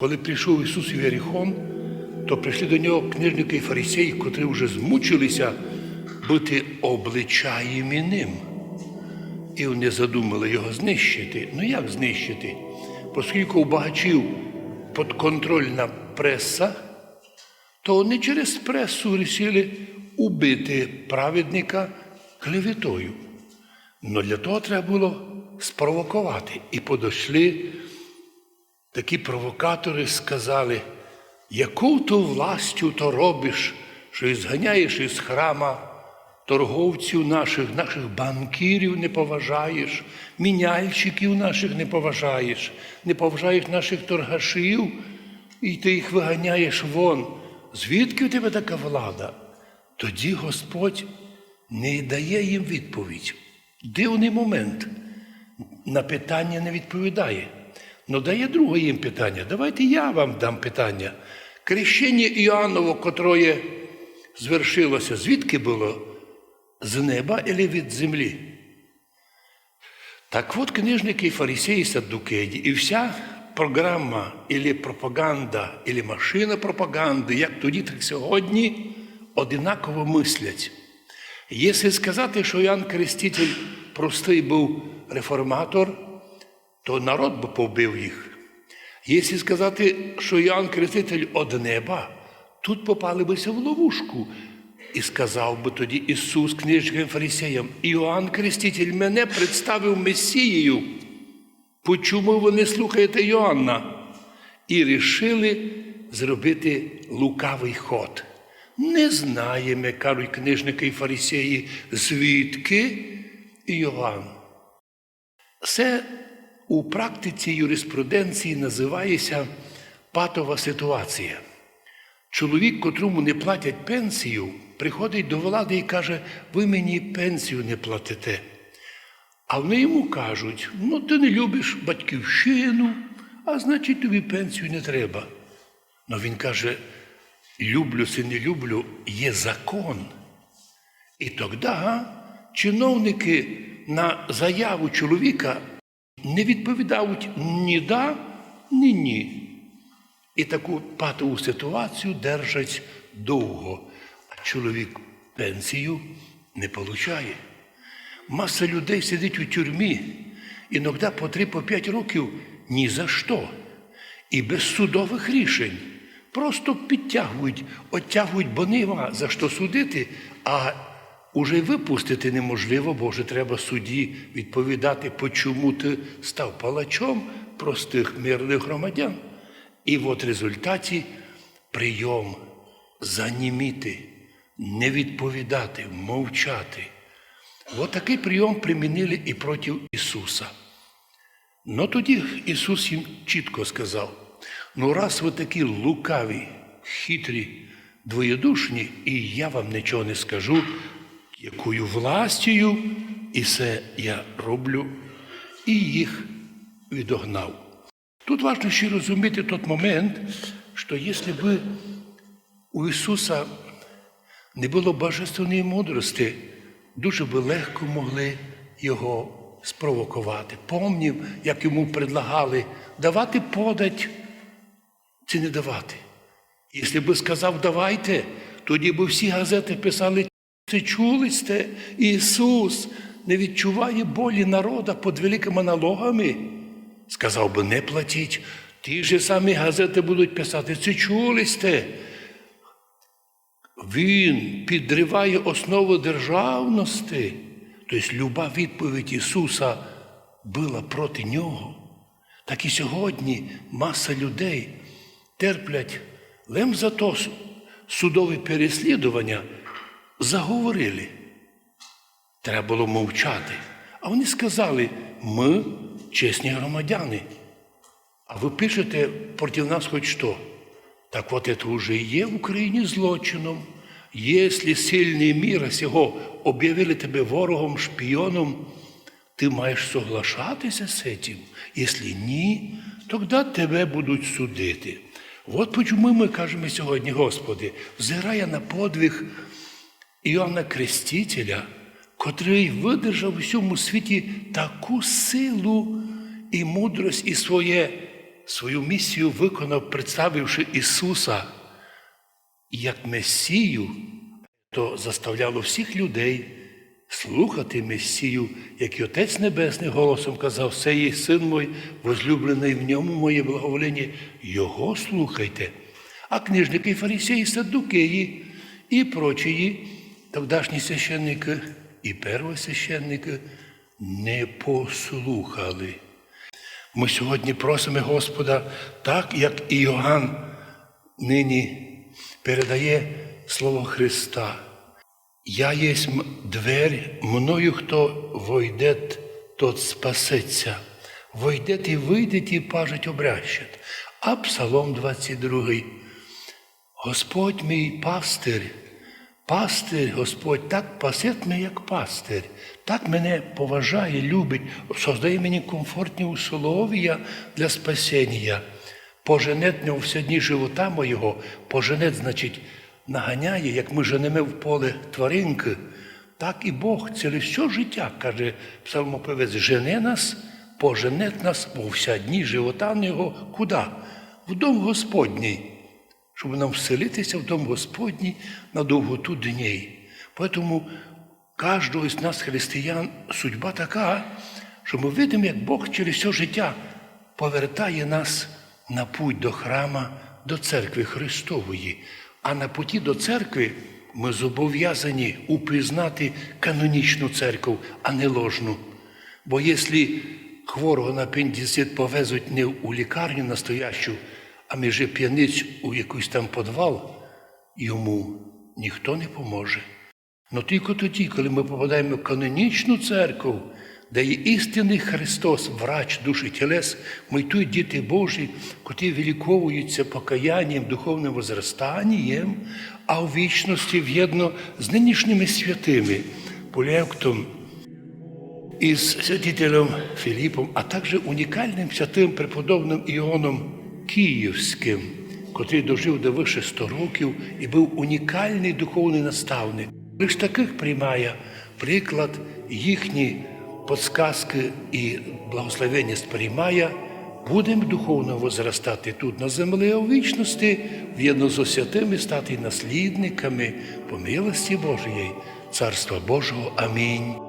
Коли прийшов Ісус Єріхон, то прийшли до нього книжники і фарисеї, котрі вже змучилися бути обличаємі ним. І вони задумали його знищити. Ну як знищити? Оскільки у багачів підконтрольна преса, то вони через пресу вирішили убити праведника клеветою. Но для того треба було спровокувати. І подошли такі провокатори, сказали, яку то властю то робиш, що і зганяєш із храма торговців наших, наших банкірів не поважаєш, міняльщиків наших не поважаєш, не поважаєш наших торгашів, і ти їх виганяєш вон. Звідки в тебе така влада? Тоді Господь не дає їм відповідь. Дивний момент. На питання не відповідає. Ну дає друге їм питання. Давайте я вам дам питання. Крещення Іоанново, котроє звершилося, звідки було? З неба або від землі? Так от книжники і фарисеї саддукеї, і вся програма, або пропаганда, або машина пропаганди, як тоді, так сьогодні, одинаково мислять. Якщо сказати, що Іоанн Креститель простий був реформатор, то народ би повбив їх. Якщо сказати, що Іоанн Креститель од неба, тут попали бися в ловушку. І сказав би тоді Ісус книжким фарисеям, Іоанн Креститель мене представив Месією. Почому ви не слухаєте Йоанна? І рішили зробити лукавий ход. Не знаємо, кажуть книжники і фарисеї, звідки Іоанн. Це у практиці юриспруденції називається патова ситуація. Чоловік, котрому не платять пенсію, приходить до влади і каже, ви мені пенсію не платите. А вони йому кажуть, ну ти не любиш батьківщину, а значить тобі пенсію не треба. Ну він каже, люблю це не люблю, є закон. І тоді чиновники на заяву чоловіка не відповідають ні да, ні ні. І таку патову ситуацію держать довго, а чоловік пенсію не получає. Маса людей сидить у тюрмі, іноді по три, по п'ять років ні за що. І без судових рішень. Просто підтягують, оттягують, бо нема за що судити, а уже й випустити неможливо, бо вже треба судді відповідати, по чому ти став палачом простих мирних громадян. І от в результаті прийом заніміти, не відповідати, мовчати. От такий прийом примінили і проти Ісуса. Ну тоді Ісус їм чітко сказав: ну, раз ви такі лукаві, хитрі, двоєдушні, і я вам нічого не скажу, якою властю, і це я роблю, і їх відогнав. Тут важливо ще розуміти той момент, що якщо б у Ісуса не було божественної мудрості, дуже би легко могли його спровокувати. Помнів, як йому предлагали давати подать чи не давати. Якщо би сказав давайте, тоді б всі газети писали, це чули сте, Ісус не відчуває болі народа під великими налогами. Сказав би, не платіть. Ті ж самі газети будуть писати, це чули сте. Він підриває основу державності. Тобто люба відповідь Ісуса була проти нього. Так і сьогодні маса людей терплять лем за то судові переслідування, заговорили. Треба було мовчати. А вони сказали, ми чесні громадяни. А ви пишете проти нас хоч що. Так от це вже є в Україні злочином. Якщо сильні міра сього об'явили тебе ворогом, шпіоном, ти маєш соглашатися з цим. Якщо ні, тоді тебе будуть судити. От чому ми кажемо сьогодні, Господи, взирає на подвиг Іоанна Крестителя, котрий видержав у всьому світі таку силу і мудрость, і своє свою місію виконав, представивши Ісуса як Месію, то заставляло всіх людей слухати Месію, як і Отець Небесний голосом казав, це є син мой, возлюблений в ньому моє благоволення, Його слухайте. А книжники, фарисеї, саддукеї і прочії, тогдашні священники і первосвященники не послухали. Ми сьогодні просимо Господа, так як і Йоанн нині передає Слово Христа. Я єсмь дверь, мною хто войде, тот спасеться. Войде і вийде, і пажить обрящет. А Псалом 22. Господь мій пастир, пастир Господь так пасет мене, як пастир, так мене поважає, любить, создає мені комфортні условия для спасіння. Поженет нього всі дні живота моєго, поженет, значить, наганяє, як ми женемо в поле тваринки, так і Бог ціле все життя, каже псалмопевець, жене нас, поженет нас у вся дні живота його куди? В дом Господній щоб нам вселитися в Дом Господній на довготу дней. Поэтому кожного з нас, християн, судьба така, що ми видимо, як Бог через все життя повертає нас на путь до храма, до церкви Христової. А на путі до церкви ми зобов'язані упізнати канонічну церкву, а не ложну. Бо якщо хворого на апендицит повезуть не у лікарню настоящу, а між п'яниць у якийсь там подвал, йому ніхто не поможе. Но тільки тоді, коли ми попадаємо в канонічну церкву, де є істинний Христос, врач душі тілес, ми тут діти Божі, котрі виліковуються покаянням, духовним возростанням, а у вічності в'єдно з нинішніми святими, Полевктом, із святителем Філіпом, а також унікальним святим преподобним Іоном Київським, котрий дожив до вище 100 років і був унікальний духовний наставник. Лиш таких приймає приклад їхні подсказки і благословення сприймає, будемо духовно возростати тут на землі, а у вічності в'єдно з святими стати наслідниками по милості Божої, Царства Божого. Амінь.